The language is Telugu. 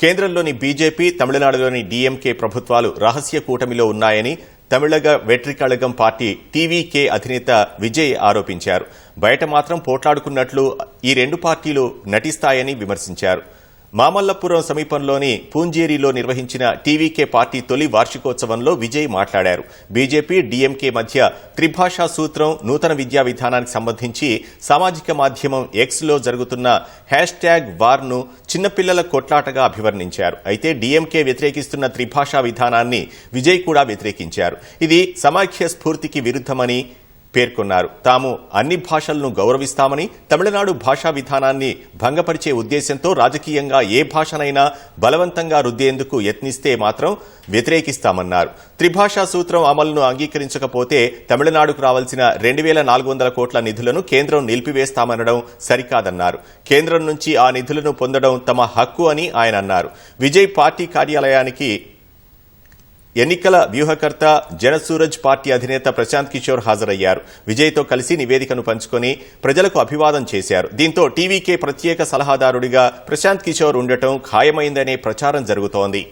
కేంద్రంలోని బీజేపీ తమిళనాడులోని డీఎంకే ప్రభుత్వాలు రహస్య కూటమిలో ఉన్నాయని తమిళగ వెట్రికళగం పార్టీ టీవీకే అధినేత విజయ్ ఆరోపించారు. బయట మాత్రం పోట్లాడుకున్నట్లు ఈ రెండు పార్టీలు నటిస్తాయని విమర్శించారు. మామల్లపురం సమీపంలోని పూంజేరిలో నిర్వహించిన టీవీకే పార్టీ తొలి వార్షికోత్సవంలో విజయ్ మాట్లాడారు. బీజేపీ డీఎంకే మధ్య త్రిభాషా సూత్రం నూతన విద్యా విధానానికి సంబంధించి సామాజిక మాధ్యమం ఎక్స్లో జరుగుతున్న హ్యాష్ ట్యాగ్ వార్ను చిన్నపిల్లల కొట్లాటగా అభివర్ణించారు. అయితే డీఎంకే వ్యతిరేకిస్తున్న త్రిభాషా విధానాన్ని విజయ్ కూడా వ్యతిరేకించారు. ఇది సమాఖ్య స్ఫూర్తికి విరుద్ధమని పేర్కొన్నారు. తాము అన్ని భాషలను గౌరవిస్తామని తమిళనాడు భాషా విధానాన్ని భంగపరిచే ఉద్దేశంతో రాజకీయంగా ఏ భాషనైనా బలవంతంగా రుద్దేందుకు యత్నిస్తే మాత్రం వ్యతిరేకిస్తామన్నారు. త్రిభాషా సూత్రం అమలును అంగీకరించకపోతే తమిళనాడుకు రావాల్సిన రెండు వేల నాలుగు వందల కోట్ల నిధులను కేంద్రం నిలిపివేస్తామనడం సరికాదన్నారు. కేంద్రం నుంచి ఆ నిధులను పొందడం తమ హక్కు అని ఆయన అన్నారు. విజయ్ పార్టీ కార్యాలయానికి ఎన్నికల వ్యూహకర్త జనసూరజ్ పార్టీ అధినేత ప్రశాంత్ కిషోర్ హాజరయ్యారు. విజయ్తో కలిసి నివేదికను పంచుకొని ప్రజలకు అభివాదం చేశారు. దీంతో టీవీకే ప్రత్యేక సలహాదారుడిగా ప్రశాంత్ కిషోర్ ఉండటం ఖాయమైందనే ప్రచారం జరుగుతోంది.